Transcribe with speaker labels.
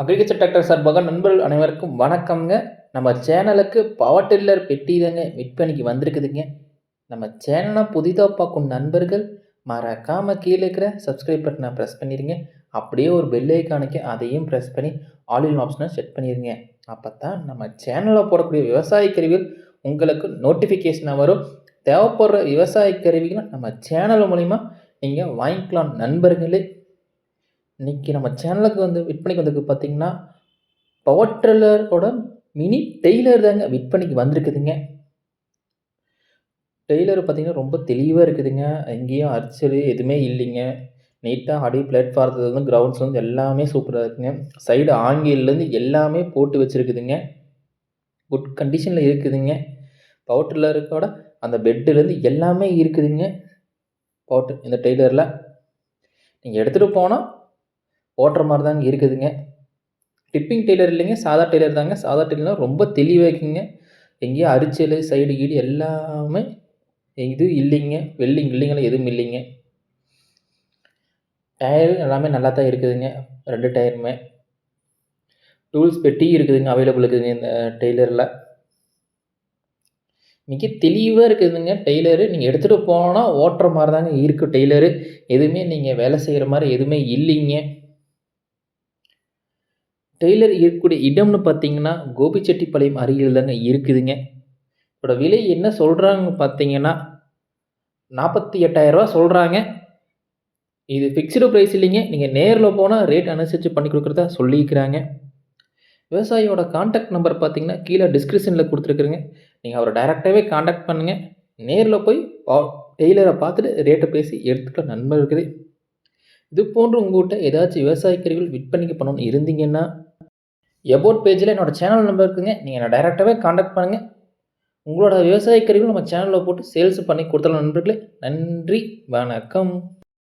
Speaker 1: Agriculture doctor சார்பாக நண்பர்கள் அனைவருக்கும் வணக்கம்ங்க. நம்ம சேனலுக்கு பவர் டில்லர் பெட்டி தாங்க விற்பனைக்கு வந்திருக்குதுங்க. நம்ம சேனலை புதிதாக பார்க்கும் நண்பர்கள் மறக்காமல் கீழே இருக்கிற சப்ஸ்கிரைப் பட்டனை ப்ரெஸ் பண்ணிடுங்க அப்படியே ஒரு பெல் ஐக்கானுக்கு அதையும் ப்ரெஸ் பண்ணி ஆல் ஆப்ஷனை செட் பண்ணிடுங்க அப்போ தான் நம்ம சேனலில் போடக்கூடிய விவசாய கருவிகள் உங்களுக்கு நோட்டிஃபிகேஷனாக வரும். தேவைப்படுற விவசாய கருவிகளை நம்ம சேனல் மூலிமா நீங்கள் வாங்கிக்கலாம் நண்பர்களே. இன்றைக்கி நம்ம சேனலுக்கு வந்து விற்பனைக்கு வந்திருக்கு பார்த்தீங்கன்னா பவர் ட்ரில்லரோட மினி டெய்லர் தாங்க விற்பனைக்கு வந்திருக்குதுங்க. டெய்லர் பார்த்தீங்கன்னா ரொம்ப தெளிவாக இருக்குதுங்க. எங்கேயும் அரிச்சல் எதுவுமே இல்லைங்க. நீட்டாக அடி பிளாட்ஃபார்த்துலேருந்து கிரவுண்ட்ஸ்லேருந்து எல்லாமே சூப்பராக இருக்குங்க. சைடு ஆங்கிலேருந்து எல்லாமே போட்டு வச்சுருக்குதுங்க. குட் கண்டிஷனில் இருக்குதுங்க. பவர் ட்ரில்லருக்கோட அந்த பெட்டுலேருந்து எல்லாமே இருக்குதுங்க. பவர் இந்த டெய்லரில் நீங்கள் எடுத்துகிட்டு போனால் ஓட்டுற மாதிரி தாங்க இருக்குதுங்க. டிப்பிங் டெய்லர் இல்லைங்க சாதா டெய்லர் தாங்க. சாதா டெய்லர்லாம் ரொம்ப தெளிவாக இருக்குங்க. எங்கேயும் அரிச்சல் சைடு கீடு எல்லாமே இது இல்லைங்க. வெல்லிங் இல்லைங்களா எதுவும் இல்லைங்க. டயரு எல்லாமே நல்லா தான் இருக்குதுங்க. ரெண்டு டயருமே டூல்ஸ் பெட்டி இருக்குதுங்க அவைலபிள் இருக்குதுங்க இந்த டெய்லரில் மிக தெளிவாக இருக்குதுங்க டெய்லரு நீங்கள் எடுத்துகிட்டு போனால் ஓட்டுற மாதிரி தாங்க இருக்குது டெய்லரு எதுவுமே நீங்கள் வேலை செய்கிற மாதிரி எதுவுமே இல்லைங்க. டெய்லர் இருக்கக்கூடிய இடம்னு பார்த்தீங்கன்னா கோபிச்செட்டிப்பாளையம் அருகில் தாங்க இருக்குதுங்க. இதோட விலை என்ன சொல்கிறாங்கன்னு பார்த்தீங்கன்னா நாற்பத்தி எட்டாயிரரூவா சொல்கிறாங்க இது ஃபிக்ஸ்டு ப்ரைஸ் இல்லைங்க. நீங்கள் நேரில் போனால் ரேட் அனுசரித்து பண்ணி கொடுக்குறதா சொல்லியிருக்கிறாங்க. விவசாயியோட காண்டாக்ட் நம்பர் பார்த்தீங்கன்னா கீழே டிஸ்கிரிப்ஷனில் கொடுத்துருக்குறேங்க. நீங்கள் அவரை டைரெக்டாகவே காண்டாக்ட் பண்ணுங்கள் நேரில் போய் டெய்லரை பார்த்துட்டு ரேட்டை பேசி எடுத்துக்கலாம் நண்பர் இருக்குது. இது போன்று உங்கள்கிட்ட ஏதாச்சும் விவசாய விற்பனைக்கு பண்ணணும்னு இருந்தீங்கன்னா எபோட் பேஜில் என்னோடய சேனல் நம்பர் இருக்குங்க. நீங்கள் என்னை டைரெக்டாகவே காண்டாக்ட் பண்ணுங்கள் உங்களோட விவசாய கருவிகள் நம்ம சேனலில் போட்டு சேல்ஸ் பண்ணி கொடுத்துடலாம் நண்பர்களே. நன்றி. வணக்கம்.